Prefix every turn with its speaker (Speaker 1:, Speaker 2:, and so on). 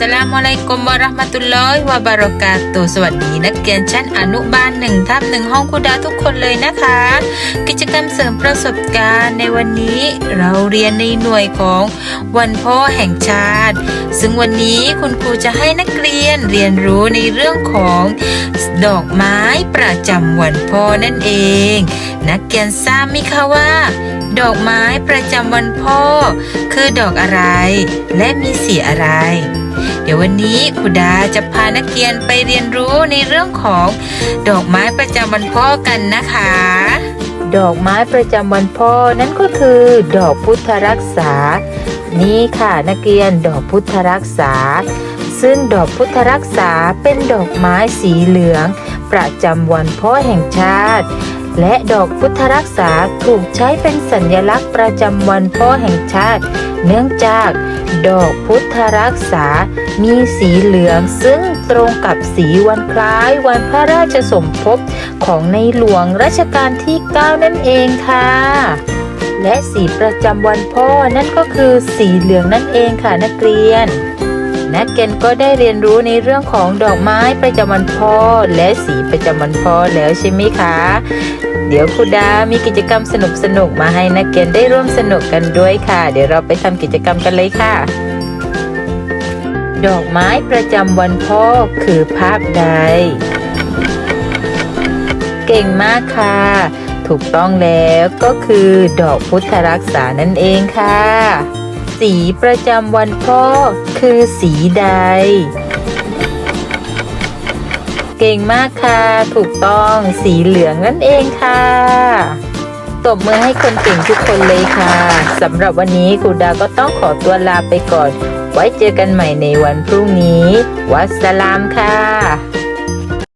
Speaker 1: Hasta กุมวะเราะมะตุลลอฮิวะบารอกาตุสวัสดีนักเรียนชั้นอนุบาลหนึ่งทับหนึ่งห้องคุดาทุกคนเลยนะคะ กิจกรรมเสริมประสบการณ์ในวันนี้เราเรียนในหน่วยของวันพ่อแห่งชาติ ซึ่งวันนี้คุณครูจะให้นักเรียนเรียนรู้ในเรื่องของดอกไม้ประจำวันพ่อนั่นเอง นักเรียนทราบไหมคะว่า ดอกไม้ประจำวันพ่อ คือดอกอะไร และมีสีอะไร เดี๋ยววันนี้ครูดาจะพานักเรียนไปเรียนรู้ในเรื่องของดอกไม้ประจำวันพ่อกันนะคะ ดอกไม้ประจำวันพ่อนั่นก็คือ ดอกพุทธรักษา นี่ค่ะนักเรียนดอกพุทธรักษา ซึ่งดอกพุทธรักษาเป็นดอกไม้สีเหลือง ประจำวันพ่อแห่งชาติ และดอกพุทธรักษาถูกใช้เป็นสัญลักษณ์ประจำวันพ่อแห่งชาติ เนื่องจากดอกพุทธรักษา มีสีเหลืองซึ่งตรงกับสีวันคล้ายวันพระราชสมภพของในหลวงรัชกาลที่ 9 นั่นเองค่ะ และสีประจำวันพ่อนั่นก็คือสีเหลืองนั่นเองค่ะนักเรียน นักเรียนก็ได้เรียนรู้ในเรื่องของดอกไม้ประจำวันพ่อและสีประจำวันพ่อแล้วใช่ไหมคะ เดี๋ยวครูดา มีกิจกรรมสนุกๆมาให้นักเรียนได้ร่วมสนุกกันด้วยค่ะ เดี๋ยวเราไปทำกิจกรรมกันเลยค่ะ ดอกไม้ประจำวันพ่อคือภาพใด เก่งมากค่ะ ถูกต้องแล้วก็คือดอกพุทธรักษานั่นเองค่ะ สีประจำวันพ่อคือสีใด เก่งมากค่ะ ถูกต้องสีเหลืองนั่นเองค่ะ ตบมือให้คนเก่งทุกคนเลยค่ะสำหรับวันนี้ครูดาก็ต้องขอตัวลาไปก่อน ไว้เจอกันใหม่ในวันพรุ่งนี้ วัสสลามค่ะ